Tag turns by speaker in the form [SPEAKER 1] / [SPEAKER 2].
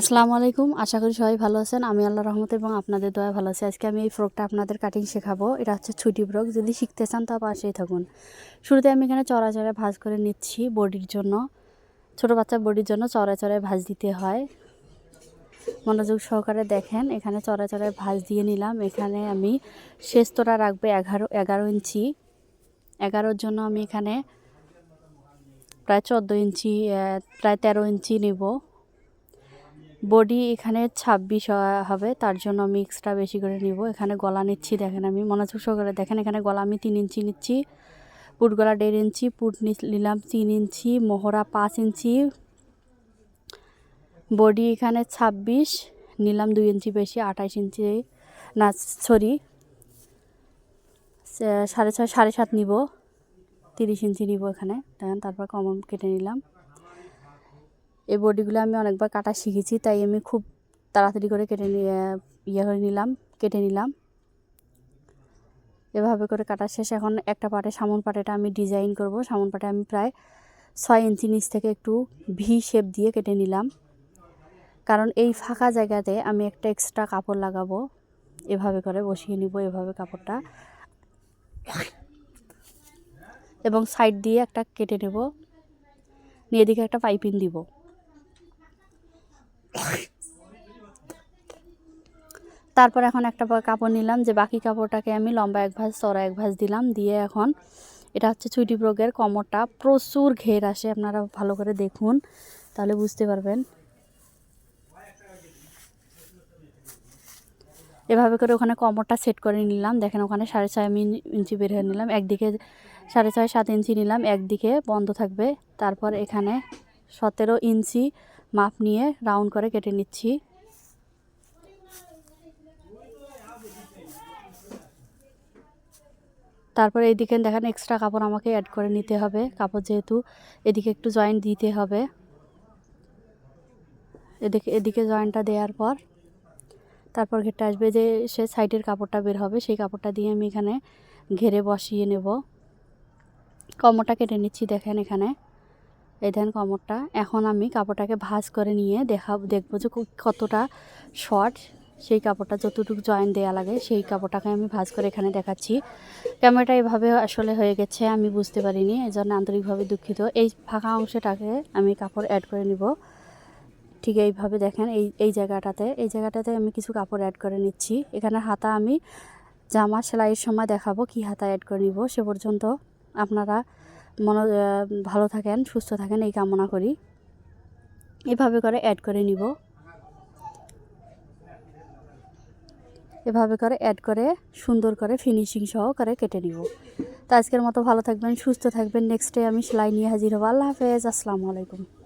[SPEAKER 1] আসসালামু আলাইকুম। আশা করি সবাই ভালো আছেন। আমি আল্লাহ রহমত এবং আপনাদের দয়া ভালো আছি। আজকে আমি এই ফ্রকটা আপনাদের কাটিং শেখাবো। এটা হচ্ছে ছুটি ফ্রক। যদি শিখতে চান তা পাশেই থাকুন। শুরুতে আমি এখানে চড়া চড়া ভাজ করে নিচ্ছি বডির জন্য। ছোট বাচ্চা বডির জন্য চড়া চড়ায় ভাজ দিতে হয়। মনোযোগ সহকারে দেখেন। এখানে চড়া চড়ায় ভাজ দিয়ে নিলাম। এখানে আমি শেষ তোরা রাখব এগারো এগারো ইঞ্চি। এগারোর জন্য আমি এখানে প্রায় চোদ্দ ইঞ্চি প্রায় তেরো ইঞ্চি নেব। বডি এখানে ছাব্বিশ হবে। তার জন্য আমি এক্সট্রা বেশি করে নিব। এখানে গলা নিচ্ছি, দেখেন আমি। মনোযোগ সহকারে দেখেন, এখানে গলা আমি তিন ইঞ্চি নিচ্ছি। পুট গলা দেড় ইঞ্চি, পুট নিলাম তিন ইঞ্চি, মোহরা পাঁচ ইঞ্চি। বডি এখানে ছাব্বিশ, নিলাম দুই ইঞ্চি বেশি, আঠাশ ইঞ্চি। না সরি সাড়ে ছয়, সাড়ে সাত নিব। তিরিশ ইঞ্চি নিব এখানে। দেখেন, তারপর কমন কেটে নিলাম। এই বডিগুলো আমি অনেকবার কাটা শিখেছি, তাই আমি খুব তাড়াতাড়ি করে কেটে ইয়ে করে নিলাম, কেটে নিলাম। এভাবে করে কাটা শেষ। এখন একটা পাটে, সামন পাটেটা আমি ডিজাইন করব। সামন পাটে আমি প্রায় ছয় ইঞ্চি নিচ থেকে একটু ভি শেপ দিয়ে কেটে নিলাম। কারণ এই ফাঁকা জায়গাতে আমি একটা এক্সট্রা কাপড় লাগাবো। এভাবে করে বসিয়ে নিব, এভাবে কাপড়টা। এবং সাইড দিয়ে একটা কেটে নেব। নিয়ে এদিকে একটা পাইপিং দিব। তারপর এখন একটা কাপড় নিলাম, যে বাকি কাপড়টাকে আমি লম্বা এক ভাঁজ চড়া এক ভাঁজ দিলাম, দিয়ে এখন এটা হচ্ছে ছুটি ব্রোগের কমরটা প্রচুর ঘের আসে, আপনারা ভালো করে দেখুন, তাহলে বুঝতে পারবেন। এভাবে করে ওখানে কমরটা সেট করে নিলাম, দেখেন ওখানে সাড়ে ছয় ইঞ্চি বের হয়ে নিলাম, একদিকে সাড়ে ছয়, সাত ইঞ্চি নিলাম, একদিকে বন্ধ থাকবে, তারপর এখানে সতেরো ইঞ্চি মাপ নিয়ে রাউন্ড করে কেটে নিচ্ছি। তারপরে এইদিকে দেখেন এক্সট্রা কাপড় আমাকে অ্যাড করে নিতে হবে। কাপড় যেহেতু এদিকে একটু জয়েন্ট দিতে হবে। এদিকে এদিকে জয়েন্টটা দেওয়ার পর তারপর ঘেরটা আসবে যে সে সাইডের কাপড়টা বের হবে, সেই কাপড়টা দিয়ে আমি এখানে ঘেরে বসিয়ে নেব। কমরটা কেটে নিচ্ছি দেখেন এখানে। এই দেখেন কমরটা। এখন আমি কাপড়টাকে ভাঁজ করে নিয়ে দেখাব দেখব যে কতটা শর্ট সেই কাপড়টা, যতটুকু জয়েন দেওয়া লাগে সেই কাপড়টাকে আমি ভাজ করে এখানে দেখাচ্ছি। ক্যামেরাটা এভাবে আসলে হয়ে গেছে, আমি বুঝতে পারিনি এই জন্য আন্তরিকভাবে দুঃখিত। এই ফাঁকা অংশটাকে আমি কাপড় অ্যাড করে নিব। ঠিক এইভাবে দেখেন, এই এই জায়গাটাতে। এই জায়গাটাতে আমি কিছু কাপড় অ্যাড করে নিচ্ছি। এখানে হাতা আমি জামা সেলাইয়ের সময় দেখাবো কি হাতা অ্যাড করে নিব। সে পর্যন্ত আপনারা মনো ভালো থাকেন, সুস্থ থাকেন, এই কামনা করি। এভাবে করে অ্যাড করে নিব। এভাবে করে অ্যাড করে সুন্দর করে ফিনিশিং সহ করে কেটে নিব। তো আজকের মতো ভালো থাকবেন, সুস্থ থাকবেন। নেক্সট ডে আমি সেলাই নিয়ে হাজির হব। আল্লাহ হাফেজ। আসসালামু আলাইকুম।